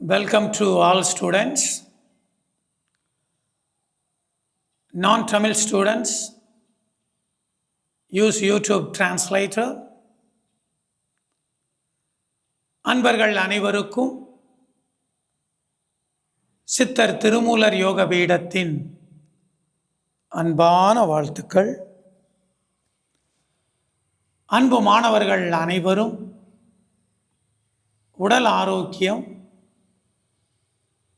Welcome to all students. Non Tamil students, use YouTube translator. அன்பர்கள் அனைவருக்கும் சித்தர் திருமூலர் யோக பீடத்தின் அன்பான வாழ்த்துக்கள் அன்பு மாணவர்கள் அனைவரும் உடல் ஆரோக்கியம்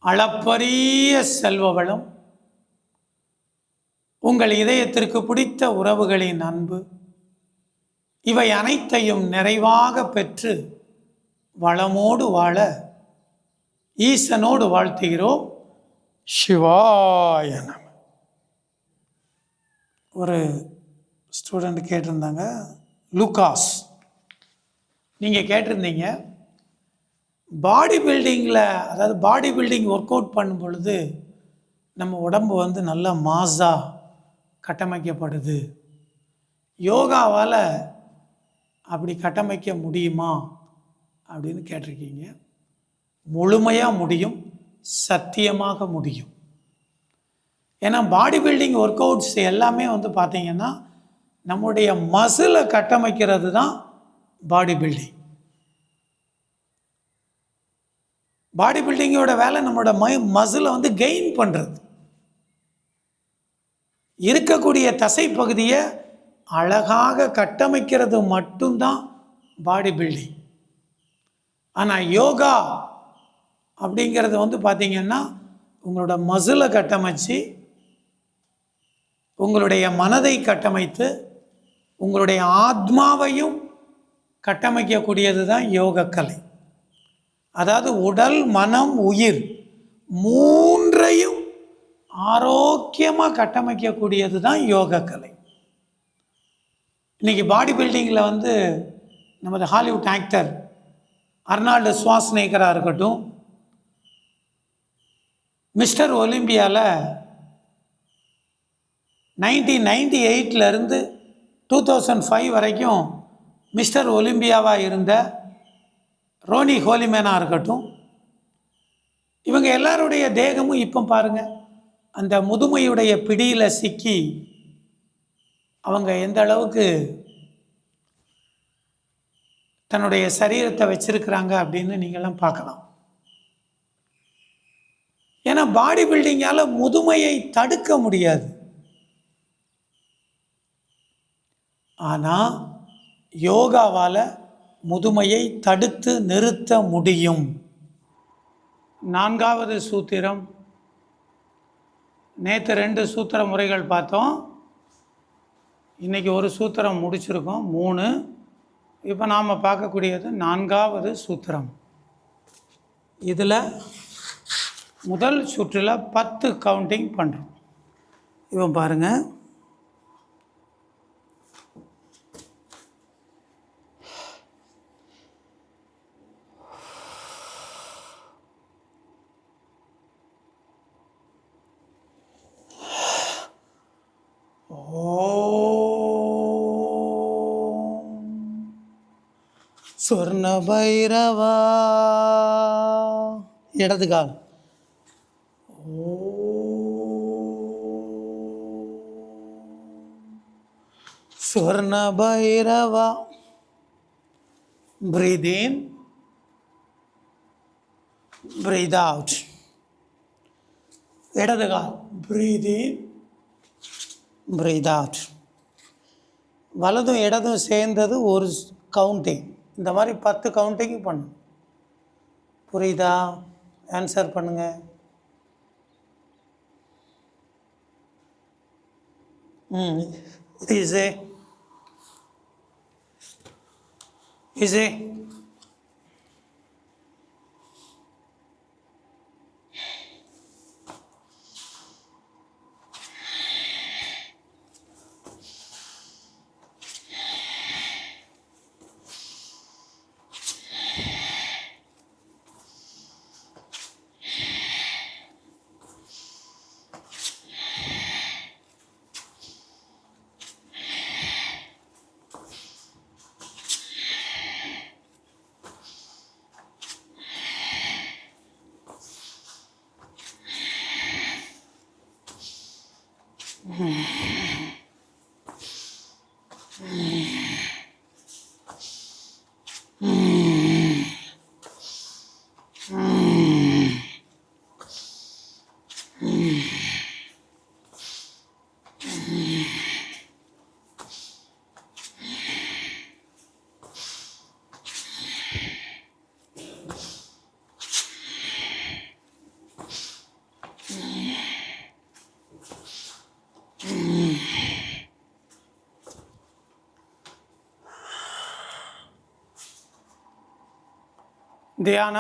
அளப்பரிய செல்வ வளம் உங்கள் இதயத்திற்கு பிடித்த உறவுகளின் அன்பு இவை அனைத்தையும் நிறைவாக பெற்று வளமோடு வாழ ஈசனோடு வாழ்த்துகிறோம். சிவாய நம. ஒரு ஸ்டூடெண்ட் கேட்டிருந்தாங்க லூகாஸ் நீங்கள் கேட்டிருந்தீங்க பாடி பில்டிங்கில் அதாவது பாடி பில்டிங் ஒர்க் அவுட் பண்ணும் பொழுது நம்ம உடம்பு வந்து நல்ல மாஸாக கட்டமைக்கப்படுது. யோகாவால் அப்படி கட்டமைக்க முடியுமா அப்படின்னு கேட்டிருக்கீங்க. முழுமையாக முடியும் சத்தியமாக முடியும். ஏன்னா பாடி பில்டிங் ஒர்க் அவுட்ஸ் எல்லாமே வந்து பார்த்திங்கன்னா நம்முடைய மசிலை கட்டமைக்கிறது தான் பாடி பில்டிங். பாடி பில்டிங்கோட வேலை நம்மளோட மை மசிலை வந்து கெயின் பண்ணுறது இருக்கக்கூடிய தசை பகுதியை அழகாக கட்டமைக்கிறது மட்டும்தான் பாடி பில்டிங் ஆனால் யோகா அப்படிங்கிறது வந்து பார்த்திங்கன்னா உங்களோட மசிலை கட்டமைச்சு உங்களுடைய மனதை கட்டமைத்து உங்களுடைய ஆத்மாவையும் கட்டமைக்கக்கூடியது தான் யோகக்கலை. அதாவது உடல் மனம் உயிர் மூன்றையும் ஆரோக்கியமாக கட்டமைக்கக்கூடியது தான் யோகக்கலை. இன்றைக்கி பாடி பில்டிங்கில் வந்து நமது ஹாலிவுட் ஆக்டர் அர்னால்டு சுவாஸ்நேகராக இருக்கட்டும் மிஸ்டர் ஒலிம்பியாவில் நைன்டீன் நைன்டி எயிட்லேருந்து டூ தௌசண்ட் ஃபைவ் வரைக்கும் மிஸ்டர் ஒலிம்பியாவாக இருந்த ரோனி ஹோலிமேனாக இருக்கட்டும். இவங்க எல்லாருடைய தேகமும் இப்போ பாருங்கள் அந்த முதுமையுடைய பிடியில் சிக்கி அவங்க எந்த அளவுக்கு தன்னுடைய சரீரத்தை வச்சிருக்கிறாங்க அப்படின்னு நீங்களாம் பார்க்கலாம். ஏன்னா பாடி பில்டிங்கால் முதுமையை தடுக்க முடியாது. ஆனால் யோகாவால் முதுமையை தடுத்து நிறுத்த முடியும். நான்காவது சூத்திரம். நேற்று ரெண்டு சூத்திர முறைகள் பார்த்தோம். இன்றைக்கி ஒரு சூத்திரம் முடிச்சிருக்கோம். மூணு. இப்போ நாம் பார்க்கக்கூடியது நான்காவது சூத்திரம். இதில் முதல் சுற்றில் பத்து கவுண்டிங் பண்ணுறோம் இவன் பாருங்கள் சொர்ண பைரவா இடது கால் Swarna Bhairava breathe in breathe out இடது கால் breathe in breathe out வலதும் இடதும் சேர்ந்தது ஒரு கவுண்டிங். இந்த மாதிரி பத்து கவுண்டிங் பண்ணு புரியுதா? ஆன்சர் பண்ணுங்க. ம். ஈஸி இசே ध्यान